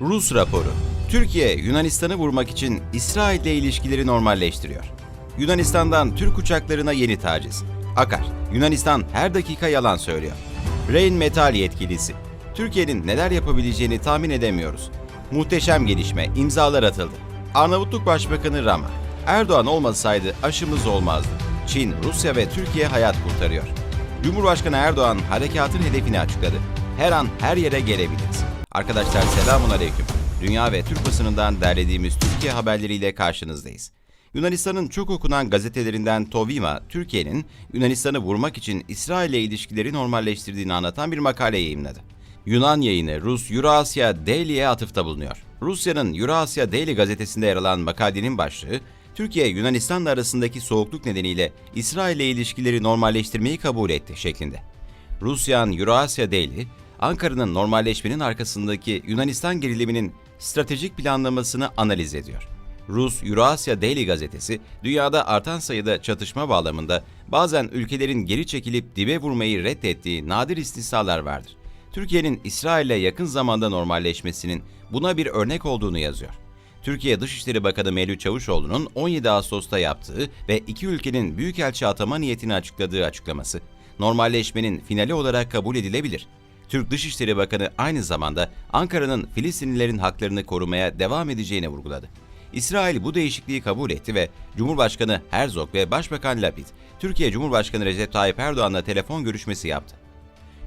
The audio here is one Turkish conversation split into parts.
Rus raporu. Türkiye, Yunanistan'ı vurmak için İsrail ile ilişkileri normalleştiriyor. Yunanistan'dan Türk uçaklarına yeni taciz. Akar, Yunanistan her dakika yalan söylüyor. Rain Metal yetkilisi. Türkiye'nin neler yapabileceğini tahmin edemiyoruz. Muhteşem gelişme, imzalar atıldı. Arnavutluk Başbakanı Rama. Erdoğan olmasaydı aşımız olmazdı. Çin, Rusya ve Türkiye hayat kurtarıyor. Cumhurbaşkanı Erdoğan harekatın hedefini açıkladı. Her an her yere gelebiliriz. Arkadaşlar selamun aleyküm. Dünya ve Türk basınından derlediğimiz Türkiye haberleriyle karşınızdayız. Yunanistan'ın çok okunan gazetelerinden Tovima, Türkiye'nin Yunanistan'ı vurmak için İsrail ile ilişkileri normalleştirdiğini anlatan bir makale yayımladı. Yunan yayını Rus Eurasya Daily'e atıfta bulunuyor. Rusya'nın Eurasya Daily gazetesinde yer alan makalenin başlığı, Türkiye Yunanistan'la arasındaki soğukluk nedeniyle İsrail ile ilişkileri normalleştirmeyi kabul etti şeklinde. Rusyan Eurasya Daily, Ankara'nın normalleşmenin arkasındaki Yunanistan geriliminin stratejik planlamasını analiz ediyor. Rus Eurasya Daily gazetesi, dünyada artan sayıda çatışma bağlamında bazen ülkelerin geri çekilip dibe vurmayı reddettiği nadir istisnalar vardır. Türkiye'nin İsrail'le yakın zamanda normalleşmesinin buna bir örnek olduğunu yazıyor. Türkiye Dışişleri Bakanı Mevlüt Çavuşoğlu'nun 17 Ağustos'ta yaptığı ve iki ülkenin büyükelçi atama niyetini açıkladığı açıklaması, normalleşmenin finali olarak kabul edilebilir. Türk Dışişleri Bakanı aynı zamanda Ankara'nın Filistinlilerin haklarını korumaya devam edeceğini vurguladı. İsrail bu değişikliği kabul etti ve Cumhurbaşkanı Herzog ve Başbakan Lapid, Türkiye Cumhurbaşkanı Recep Tayyip Erdoğan'la telefon görüşmesi yaptı.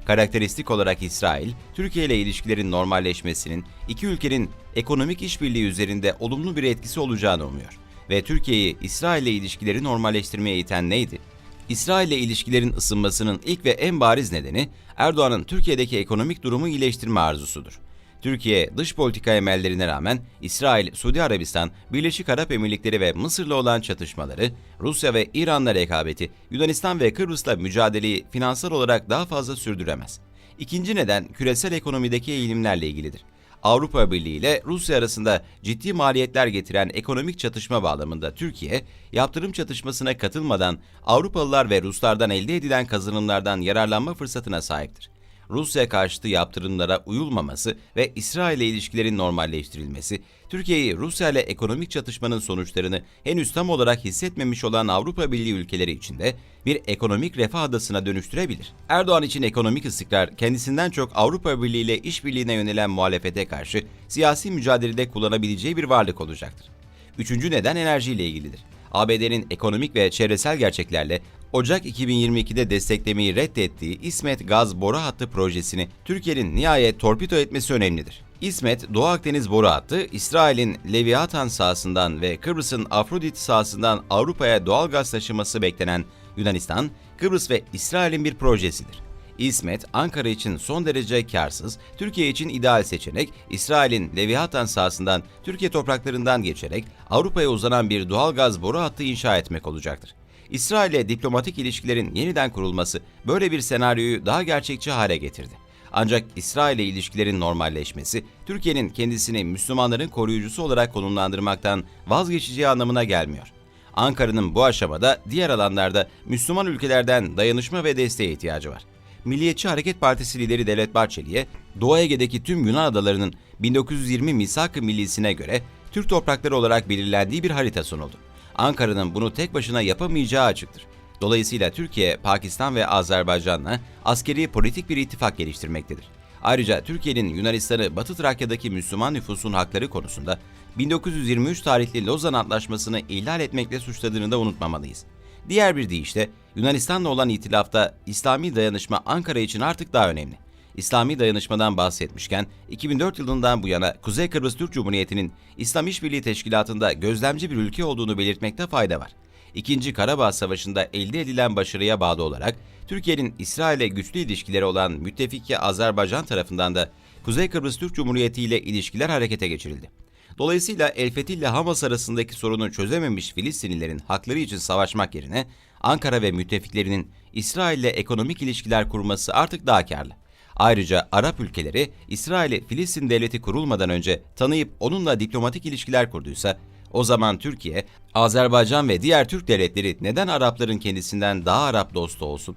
Karakteristik olarak İsrail, Türkiye ile ilişkilerin normalleşmesinin iki ülkenin ekonomik işbirliği üzerinde olumlu bir etkisi olacağını umuyor. Ve Türkiye'yi İsrail ile ilişkileri normalleştirmeye iten neydi? İsrail ile ilişkilerin ısınmasının ilk ve en bariz nedeni Erdoğan'ın Türkiye'deki ekonomik durumu iyileştirme arzusudur. Türkiye dış politika emellerine rağmen İsrail, Suudi Arabistan, Birleşik Arap Emirlikleri ve Mısır'la olan çatışmaları, Rusya ve İran'la rekabeti, Yunanistan ve Kıbrıs'la mücadeleyi finansal olarak daha fazla sürdüremez. İkinci neden küresel ekonomideki eğilimlerle ilgilidir. Avrupa Birliği ile Rusya arasında ciddi maliyetler getiren ekonomik çatışma bağlamında Türkiye, yaptırım çatışmasına katılmadan Avrupalılar ve Ruslardan elde edilen kazanımlardan yararlanma fırsatına sahiptir. Rusya karşıtı yaptırımlara uyulmaması ve İsrail ile ilişkilerin normalleştirilmesi, Türkiye'yi Rusya ile ekonomik çatışmanın sonuçlarını henüz tam olarak hissetmemiş olan Avrupa Birliği ülkeleri içinde bir ekonomik refah adasına dönüştürebilir. Erdoğan için ekonomik istikrar kendisinden çok Avrupa Birliği ile işbirliğine yönelen muhalefete karşı siyasi mücadelede kullanabileceği bir varlık olacaktır. Üçüncü neden enerjiyle ilgilidir. ABD'nin ekonomik ve çevresel gerçeklerle Ocak 2022'de desteklemeyi reddettiği İsmet Gaz Boru Hattı projesini Türkiye'nin nihayet torpido etmesi önemlidir. İsmet, Doğu Akdeniz boru hattı, İsrail'in Leviathan sahasından ve Kıbrıs'ın Afrodit sahasından Avrupa'ya doğal gaz taşıması beklenen Yunanistan, Kıbrıs ve İsrail'in bir projesidir. İsmet, Ankara için son derece karsız, Türkiye için ideal seçenek, İsrail'in Leviathan sahasından Türkiye topraklarından geçerek Avrupa'ya uzanan bir doğal gaz boru hattı inşa etmek olacaktır. İsrail'e diplomatik ilişkilerin yeniden kurulması böyle bir senaryoyu daha gerçekçi hale getirdi. Ancak İsrail ile ilişkilerin normalleşmesi, Türkiye'nin kendisini Müslümanların koruyucusu olarak konumlandırmaktan vazgeçeceği anlamına gelmiyor. Ankara'nın bu aşamada diğer alanlarda Müslüman ülkelerden dayanışma ve desteğe ihtiyacı var. Milliyetçi Hareket Partisi lideri Devlet Bahçeli'ye Doğu Ege'deki tüm Yunan adalarının 1920 Misak-ı Millisi'ne göre Türk toprakları olarak belirlendiği bir harita sunuldu. Ankara'nın bunu tek başına yapamayacağı açıktır. Dolayısıyla Türkiye, Pakistan ve Azerbaycan'la askeri politik bir ittifak geliştirmektedir. Ayrıca Türkiye'nin Yunanistan'ı Batı Trakya'daki Müslüman nüfusun hakları konusunda 1923 tarihli Lozan Antlaşması'nı ihlal etmekle suçladığını da unutmamalıyız. Diğer bir deyişle Yunanistan'la olan itilafta İslami dayanışma Ankara için artık daha önemli. İslami dayanışmadan bahsetmişken 2004 yılından bu yana Kuzey Kıbrıs Türk Cumhuriyeti'nin İslam İşbirliği Teşkilatı'nda gözlemci bir ülke olduğunu belirtmekte fayda var. İkinci Karabağ Savaşı'nda elde edilen başarıya bağlı olarak Türkiye'nin İsrail'e güçlü ilişkileri olan müttefiki Azerbaycan tarafından da Kuzey Kıbrıs Türk Cumhuriyeti ile ilişkiler harekete geçirildi. Dolayısıyla El Fetih ile Hamas arasındaki sorunu çözememiş Filistinlilerin hakları için savaşmak yerine Ankara ve müttefiklerinin İsrail ile ekonomik ilişkiler kurması artık daha karlı. Ayrıca Arap ülkeleri İsrail'i Filistin devleti kurulmadan önce tanıyıp onunla diplomatik ilişkiler kurduysa o zaman Türkiye, Azerbaycan ve diğer Türk devletleri neden Arapların kendisinden daha Arap dostu olsun?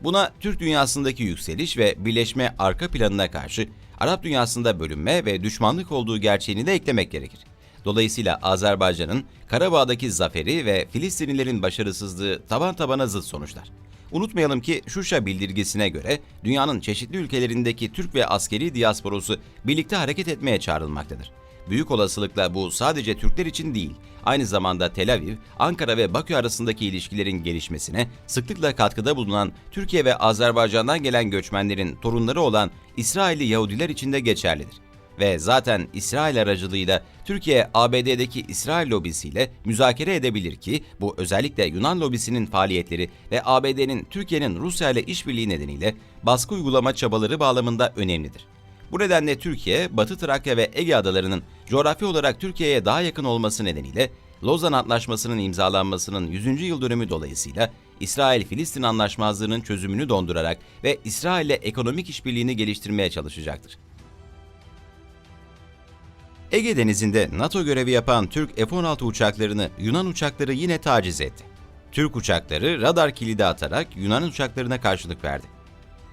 Buna Türk dünyasındaki yükseliş ve birleşme arka planına karşı Arap dünyasında bölünme ve düşmanlık olduğu gerçeğini de eklemek gerekir. Dolayısıyla Azerbaycan'ın Karabağ'daki zaferi ve Filistinlilerin başarısızlığı taban tabana zıt sonuçlar. Unutmayalım ki Şuşa bildirgesine göre dünyanın çeşitli ülkelerindeki Türk ve askeri diasporosu birlikte hareket etmeye çağrılmaktadır. Büyük olasılıkla bu sadece Türkler için değil, aynı zamanda Tel Aviv, Ankara ve Bakü arasındaki ilişkilerin gelişmesine sıklıkla katkıda bulunan Türkiye ve Azerbaycan'dan gelen göçmenlerin torunları olan İsrailli Yahudiler için de geçerlidir. Ve zaten İsrail aracılığıyla Türkiye ABD'deki İsrail lobisiyle müzakere edebilir ki bu özellikle Yunan lobisinin faaliyetleri ve ABD'nin Türkiye'nin Rusya ile işbirliği nedeniyle baskı uygulama çabaları bağlamında önemlidir. Bu nedenle Türkiye, Batı Trakya ve Ege adalarının coğrafi olarak Türkiye'ye daha yakın olması nedeniyle Lozan Antlaşması'nın imzalanmasının 100. yıl dönümü dolayısıyla İsrail-Filistin anlaşmazlığının çözümünü dondurarak ve İsrail ile ekonomik işbirliğini geliştirmeye çalışacaktır. Ege Denizi'nde NATO görevi yapan Türk F-16 uçaklarını Yunan uçakları yine taciz etti. Türk uçakları radar kilidi atarak Yunan uçaklarına karşılık verdi.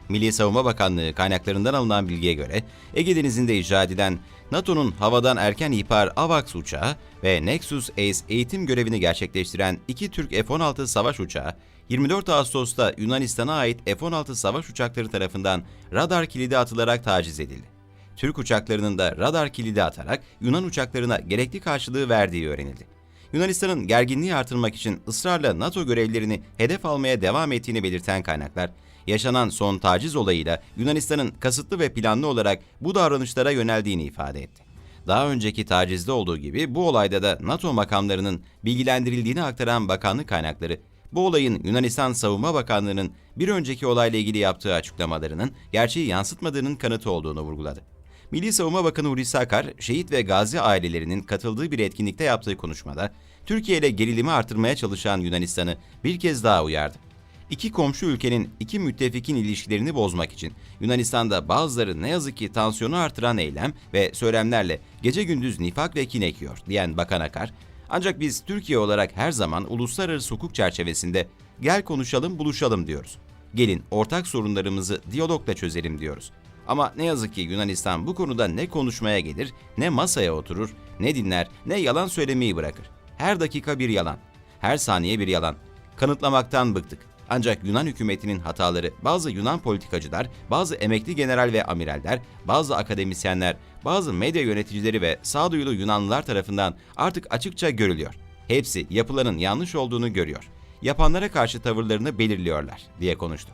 Milli Savunma Bakanlığı kaynaklarından alınan bilgiye göre Ege Denizi'nde icra edilen NATO'nun havadan erken ihbar AVAX uçağı ve Nexus Ace eğitim görevini gerçekleştiren iki Türk F-16 savaş uçağı 24 Ağustos'ta Yunanistan'a ait F-16 savaş uçakları tarafından radar kilidi atılarak taciz edildi. Türk uçaklarının da radar kilidi atarak Yunan uçaklarına gerekli karşılığı verdiği öğrenildi. Yunanistan'ın gerginliği artırmak için ısrarla NATO görevlerini hedef almaya devam ettiğini belirten kaynaklar, yaşanan son taciz olayıyla Yunanistan'ın kasıtlı ve planlı olarak bu davranışlara yöneldiğini ifade etti. Daha önceki tacizde olduğu gibi bu olayda da NATO makamlarının bilgilendirildiğini aktaran bakanlık kaynakları, bu olayın Yunanistan Savunma Bakanlığı'nın bir önceki olayla ilgili yaptığı açıklamalarının gerçeği yansıtmadığının kanıtı olduğunu vurguladı. Milli Savunma Bakanı Hulusi Akar, şehit ve gazi ailelerinin katıldığı bir etkinlikte yaptığı konuşmada, Türkiye ile gerilimi artırmaya çalışan Yunanistan'ı bir kez daha uyardı. İki komşu ülkenin iki müttefikin ilişkilerini bozmak için Yunanistan'da bazıları ne yazık ki tansiyonu artıran eylem ve söylemlerle gece gündüz nifak ve kin ekiyor diyen Bakan Akar, ancak biz Türkiye olarak her zaman uluslararası hukuk çerçevesinde gel konuşalım buluşalım diyoruz. Gelin ortak sorunlarımızı diyalogla çözelim diyoruz. Ama ne yazık ki Yunanistan bu konuda ne konuşmaya gelir, ne masaya oturur, ne dinler, ne yalan söylemeyi bırakır. Her dakika bir yalan, her saniye bir yalan. Kanıtlamaktan bıktık. Ancak Yunan hükümetinin hataları bazı Yunan politikacılar, bazı emekli general ve amiraller, bazı akademisyenler, bazı medya yöneticileri ve sağduyulu Yunanlılar tarafından artık açıkça görülüyor. Hepsi yapılanın yanlış olduğunu görüyor. Yapanlara karşı tavırlarını belirliyorlar diye konuştu.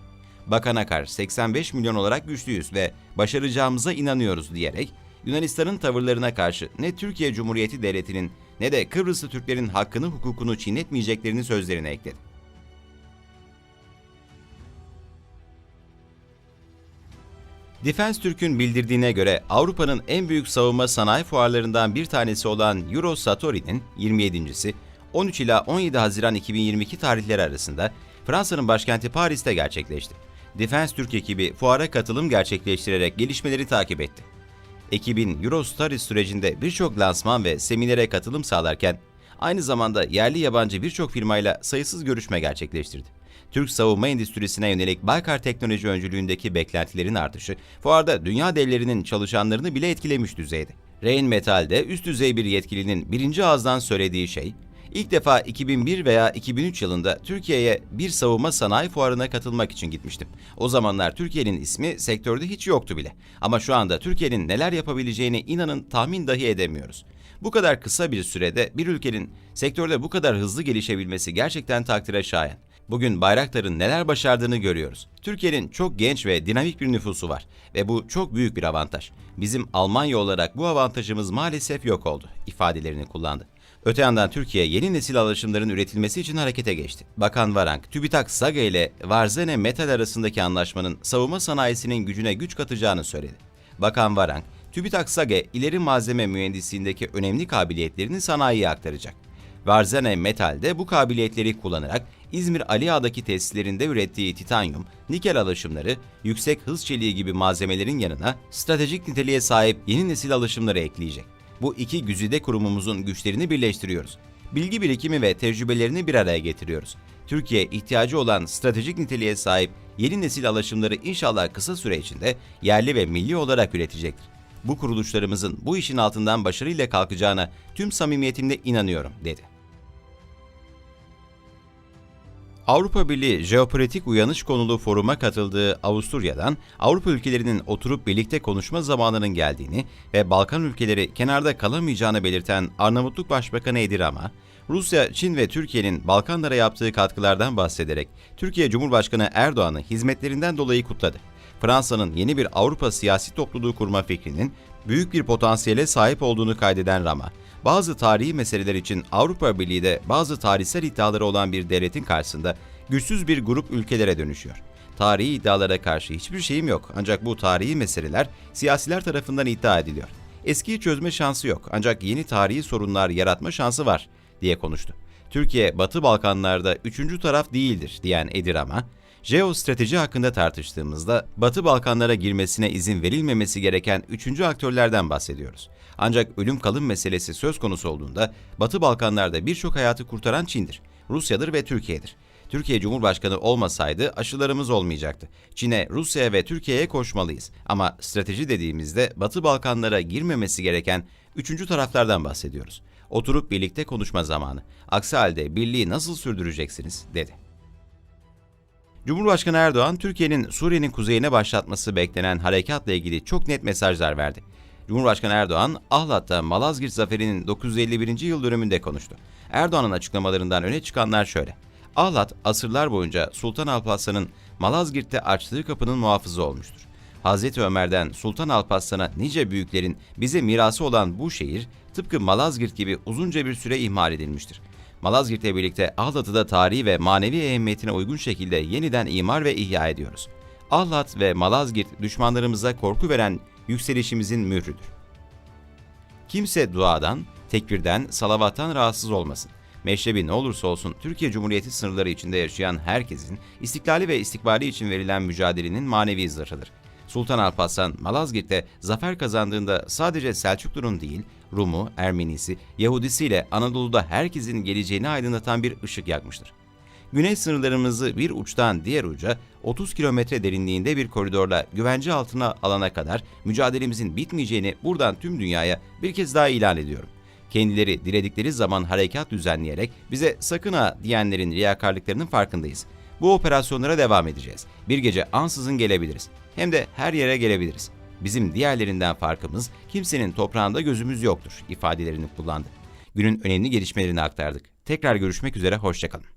Bakan Akar 85 milyon olarak güçlüyüz ve başaracağımıza inanıyoruz diyerek Yunanistan'ın tavırlarına karşı ne Türkiye Cumhuriyeti Devleti'nin ne de Kıbrıslı Türklerin hakkını hukukunu çiğnetmeyeceklerini sözlerine ekledi. Defense Türk'ün bildirdiğine göre Avrupa'nın en büyük savunma sanayi fuarlarından bir tanesi olan Euro Satori'nin 27.si 13 ila 17 Haziran 2022 tarihleri arasında Fransa'nın başkenti Paris'te gerçekleşti. Defense Türk ekibi fuara katılım gerçekleştirerek gelişmeleri takip etti. Ekibin Eurostaris sürecinde birçok lansman ve seminere katılım sağlarken aynı zamanda yerli yabancı birçok firmayla sayısız görüşme gerçekleştirdi. Türk savunma endüstrisine yönelik Baykar Teknoloji öncülüğündeki beklentilerin artışı, fuarda dünya devlerinin çalışanlarını bile etkilemiş düzeyde. Rain Metal'de üst düzey bir yetkilinin birinci ağızdan söylediği şey, İlk defa 2001 veya 2003 yılında Türkiye'ye bir savunma sanayi fuarına katılmak için gitmiştim. O zamanlar Türkiye'nin ismi sektörde hiç yoktu bile. Ama şu anda Türkiye'nin neler yapabileceğini inanın tahmin dahi edemiyoruz. Bu kadar kısa bir sürede bir ülkenin sektörde bu kadar hızlı gelişebilmesi gerçekten takdire şayan. Bugün Bayraktar'ın neler başardığını görüyoruz. Türkiye'nin çok genç ve dinamik bir nüfusu var ve bu çok büyük bir avantaj. Bizim Almanya olarak bu avantajımız maalesef yok oldu ifadelerini kullandı. Öte yandan Türkiye yeni nesil alışımların üretilmesi için harekete geçti. Bakan Varank, TÜBİTAK Saga ile Varzene Metal arasındaki anlaşmanın savunma sanayisinin gücüne güç katacağını söyledi. Bakan Varank, TÜBİTAK Saga ileri malzeme mühendisliğindeki önemli kabiliyetlerini sanayiye aktaracak. Varzene Metal de bu kabiliyetleri kullanarak İzmir Ali Ağa'daki tesislerinde ürettiği titanyum, nikel alışımları, yüksek hız çeliği gibi malzemelerin yanına stratejik niteliğe sahip yeni nesil alışımları ekleyecek. Bu iki güzide kurumumuzun güçlerini birleştiriyoruz. Bilgi birikimi ve tecrübelerini bir araya getiriyoruz. Türkiye ihtiyacı olan stratejik niteliğe sahip yeni nesil alaşımları inşallah kısa süre içinde yerli ve milli olarak üretecektir. Bu kuruluşlarımızın bu işin altından başarıyla kalkacağına tüm samimiyetimle inanıyorum, dedi. Avrupa Birliği Jeopolitik Uyanış konulu foruma katıldığı Avusturya'dan Avrupa ülkelerinin oturup birlikte konuşma zamanının geldiğini ve Balkan ülkeleri kenarda kalamayacağını belirten Arnavutluk Başbakanı Edi Rama, Rusya, Çin ve Türkiye'nin Balkanlara yaptığı katkılardan bahsederek Türkiye Cumhurbaşkanı Erdoğan'ı hizmetlerinden dolayı kutladı. Fransa'nın yeni bir Avrupa siyasi topluluğu kurma fikrinin büyük bir potansiyele sahip olduğunu kaydeden Rama, bazı tarihi meseleler için Avrupa Birliği de bazı tarihsel iddiaları olan bir devletin karşısında güçsüz bir grup ülkelere dönüşüyor. Tarihi iddialara karşı hiçbir şeyim yok ancak bu tarihi meseleler siyasiler tarafından iddia ediliyor. Eskiyi çözme şansı yok ancak yeni tarihi sorunlar yaratma şansı var diye konuştu. Türkiye, Batı Balkanlarda üçüncü taraf değildir diyen Edirama, jeostrateji hakkında tartıştığımızda Batı Balkanlara girmesine izin verilmemesi gereken üçüncü aktörlerden bahsediyoruz. Ancak ölüm kalım meselesi söz konusu olduğunda Batı Balkanlarda birçok hayatı kurtaran Çin'dir, Rusya'dır ve Türkiye'dir. Türkiye Cumhurbaşkanı olmasaydı aşılarımız olmayacaktı. Çin'e, Rusya'ya ve Türkiye'ye koşmalıyız. Ama strateji dediğimizde Batı Balkanlara girmemesi gereken üçüncü taraflardan bahsediyoruz. Oturup birlikte konuşma zamanı. Aksi halde birliği nasıl sürdüreceksiniz, dedi. Cumhurbaşkanı Erdoğan, Türkiye'nin Suriye'nin kuzeyine başlatması beklenen harekatla ilgili çok net mesajlar verdi. Cumhurbaşkanı Erdoğan, Ahlat'ta Malazgirt Zaferi'nin 951. yıl dönümünde konuştu. Erdoğan'ın açıklamalarından öne çıkanlar şöyle. Ahlat, asırlar boyunca Sultan Alparslan'ın Malazgirt'te açtığı kapının muhafızı olmuştur. Hazreti Ömer'den Sultan Alparslan'a nice büyüklerin bize mirası olan bu şehir tıpkı Malazgirt gibi uzunca bir süre ihmal edilmiştir. Malazgirt'le birlikte Ahlat'ı da tarihi ve manevi ehemmiyetine uygun şekilde yeniden imar ve ihya ediyoruz. Ahlat ve Malazgirt düşmanlarımıza korku veren yükselişimizin mührüdür. Kimse duadan, tekbirden, salavattan rahatsız olmasın. Meşrebi ne olursa olsun Türkiye Cumhuriyeti sınırları içinde yaşayan herkesin istiklali ve istikbali için verilen mücadelenin manevi zırhıdır. Sultan Alparslan Malazgirt'te zafer kazandığında sadece Selçuklu'nun değil, Rum'u, Ermenisi, Yahudisiyle Anadolu'da herkesin geleceğini aydınlatan bir ışık yakmıştır. Güney sınırlarımızı bir uçtan diğer uca 30 kilometre derinliğinde bir koridorla güvence altına alana kadar mücadelemizin bitmeyeceğini buradan tüm dünyaya bir kez daha ilan ediyorum. Kendileri diledikleri zaman harekat düzenleyerek bize sakın ha diyenlerin riyakarlıklarının farkındayız. Bu operasyonlara devam edeceğiz. Bir gece ansızın gelebiliriz. Hem de her yere gelebiliriz. Bizim diğerlerinden farkımız kimsenin toprağında gözümüz yoktur ifadelerini kullandı. Günün önemli gelişmelerini aktardık. Tekrar görüşmek üzere, hoşçakalın.